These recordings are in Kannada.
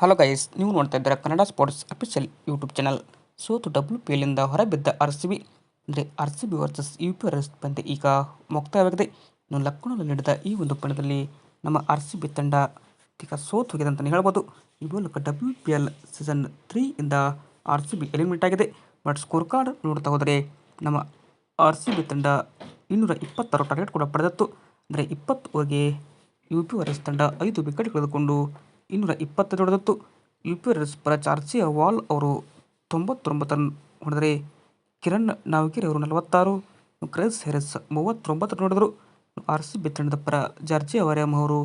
ಹಲೋ ಗೈಸ್ ನೀವು ನೋಡ್ತಾ ಇದ್ದೀರಾ Kannada sports official YouTube channel ಸೋತು ಡಬ್ಲ್ಯೂ ಪಿ ಎಲ್ಲಿಂದ ಹೊರಬಿದ್ದ ಆರ್ ಸಿ ಬಿ ಅಂದರೆ R C B versus U P R S ಪಂದ್ಯ ಈಗ ಮುಕ್ತಾಯವಾಗಿದೆ. ಇನ್ನು ಲಕ್ನೋದಲ್ಲಿ ನಡೆದ ಈ ಒಂದು ಪಂದ್ಯದಲ್ಲಿ ನಮ್ಮ ಆರ್ ಸಿ ಬಿ ತಂಡ ಈಗ ಸೋತು ಹೋಗಿದೆ ಅಂತಲೇ ಹೇಳ್ಬೋದು. ಈ ಮೂಲಕ W P L season three ಇಂದ ಆರ್ ಸಿ ಬಿ ಎಲಿಮಿನೇಟ್ ಆಗಿದೆ. ಬಟ್ ಸ್ಕೋರ್ ಕಾರ್ಡ್ ನೋಡ್ತಾ ಹೋದರೆ ನಮ್ಮ ಆರ್ ಸಿ ಬಿ ತಂಡ ಇನ್ನೂರ ಇಪ್ಪತ್ತಾರು ಟಾರ್ಗೆಟ್ ಕೂಡ ಪಡೆದಿತ್ತು. ಅಂದರೆ ಇಪ್ಪತ್ತು ಓವರ್ಗೆ ಯು ಪಿ ಆರ್ ಎಸ್ ತಂಡ ಐದು ವಿಕೆಟ್ ಕಳೆದುಕೊಂಡು ಇನ್ನೂರ ಇಪ್ಪತ್ತೆರಡು ಹೊಡೆದತ್ತು ಯು ಪಿ ಆರ್ ಎಸ್ ಪರ ಚಾರ್ಜಿ ವಾಲ್ ಅವರು ತೊಂಬತ್ತೊಂಬತ್ತು ರನ್ ಹೊಡೆದರೆ ಕಿರಣ್ ನಾವಿಕೆರೆ ಅವರು ನಲವತ್ತಾರು ಕ್ರೈಸ್ ಹೆರಸ್ ಮೂವತ್ತೊಂಬತ್ತು ಹೊಡೆದರು. ಆರ್ ಸಿ ಬಿ ತಂಡದ ಪರ ಜಾರ್ಜಿ ಅವರ್ಯಾಮ್ ಅವರು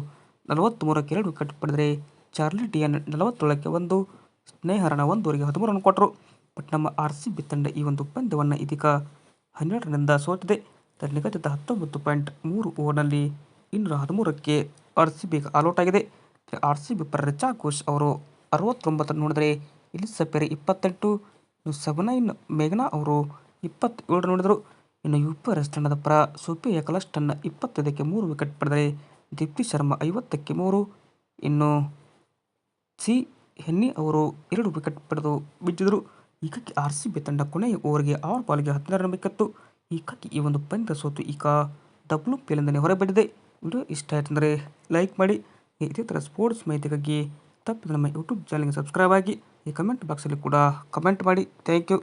ನಲವತ್ತ್ಮೂರಕ್ಕೆ ಎರಡು ವಿಕೆಟ್ ಪಡೆದರೆ ಚಾರ್ಲಿ ಡಿಯನ್ ನಲವತ್ತೇಳಕ್ಕೆ ಒಂದು ಸ್ನೇಹರಣ ಅವರಿಗೆ ಹದಿಮೂರು ರನ್ ಕೊಟ್ಟರು. ಬಟ್ ನಮ್ಮ ಆರ್ ಸಿ ಬಿ ತಂಡ ಈ ಒಂದು ಪಂದ್ಯವನ್ನು ಇದೀಗ ಹನ್ನೆರಡರಿಂದ ಸೋತಿದೆ. ಅದರ ನಿಗದಿತ ಹತ್ತೊಂಬತ್ತು ಪಾಯಿಂಟ್ ಮೂರು ಓವರ್ನಲ್ಲಿ ಇನ್ನೂರ ಹದಿಮೂರಕ್ಕೆ R C B all out ಆಗಿದೆ. ಆರ್ ಸಿ ಬಿ ಪರ ಘೋಷ್ ಅವರು ಅರವತ್ತೊಂಬತ್ತನ್ನು ನೋಡಿದರೆ ಇಲ್ಲಿ ಸಪೇರಿ ಇಪ್ಪತ್ತೆಂಟು, ಇನ್ನು ಸೆವೆನೈನ್ ಮೇಘನಾ ಅವರು ಇಪ್ಪತ್ತೇಳು ನೋಡಿದರು, ಇನ್ನು ಯು ಪಿ ಆರ್ ಎಸ್ ತಂಡದ ಪರ ಸೋಫಿಯಾ ತನ್ನ ಇಪ್ಪತ್ತೈದಕ್ಕೆ ಮೂರು ವಿಕೆಟ್ ಪಡೆದರೆ ದೀಪ್ತಿ ಶರ್ಮಾ ಐವತ್ತಕ್ಕೆ ಮೂರು, ಇನ್ನು ಸಿ ಹೆನ್ನಿ ಅವರು ಎರಡು ವಿಕೆಟ್ ಪಡೆದು ಬಿದ್ದಿದ್ದರು. ಈಗಾಗಿ ಆರ್ ಸಿ ಬಿ ತಂಡ ಕೊನೆಯ ಓವರ್ಗೆ ಆರು ಬಾಲ್ಗೆ ಹದಿನಾರು ರನ್ ಬೇಕಿತ್ತು ಹೀಗಾಗಿ ಈ ಒಂದು ಪಂದ್ಯ ಸೋತು ಈಗ ಡಬ್ಲ್ಯೂ ಪಿ ಎಲ್ಲಿಂದಲೇ ಹೊರಬಿದ್ದಿದೆ. ವಿಡಿಯೋ ಇಷ್ಟ ಆಯ್ತಂದರೆ ಲೈಕ್ ಮಾಡಿ ಇದೇ ಥರ ಸ್ಪೋರ್ಟ್ಸ್ ಮಾಹಿತಿಗಾಗಿ ತಪ್ಪದೆ ನಮ್ಮ ಯೂಟ್ಯೂಬ್ ಚಾನಲ್ಗೆ ಸಬ್ಸ್ಕ್ರೈಬ್ ಆಗಿ, ಈ ಕಮೆಂಟ್ ಬಾಕ್ಸಲ್ಲಿ ಕೂಡ ಕಮೆಂಟ್ ಮಾಡಿ. Thank you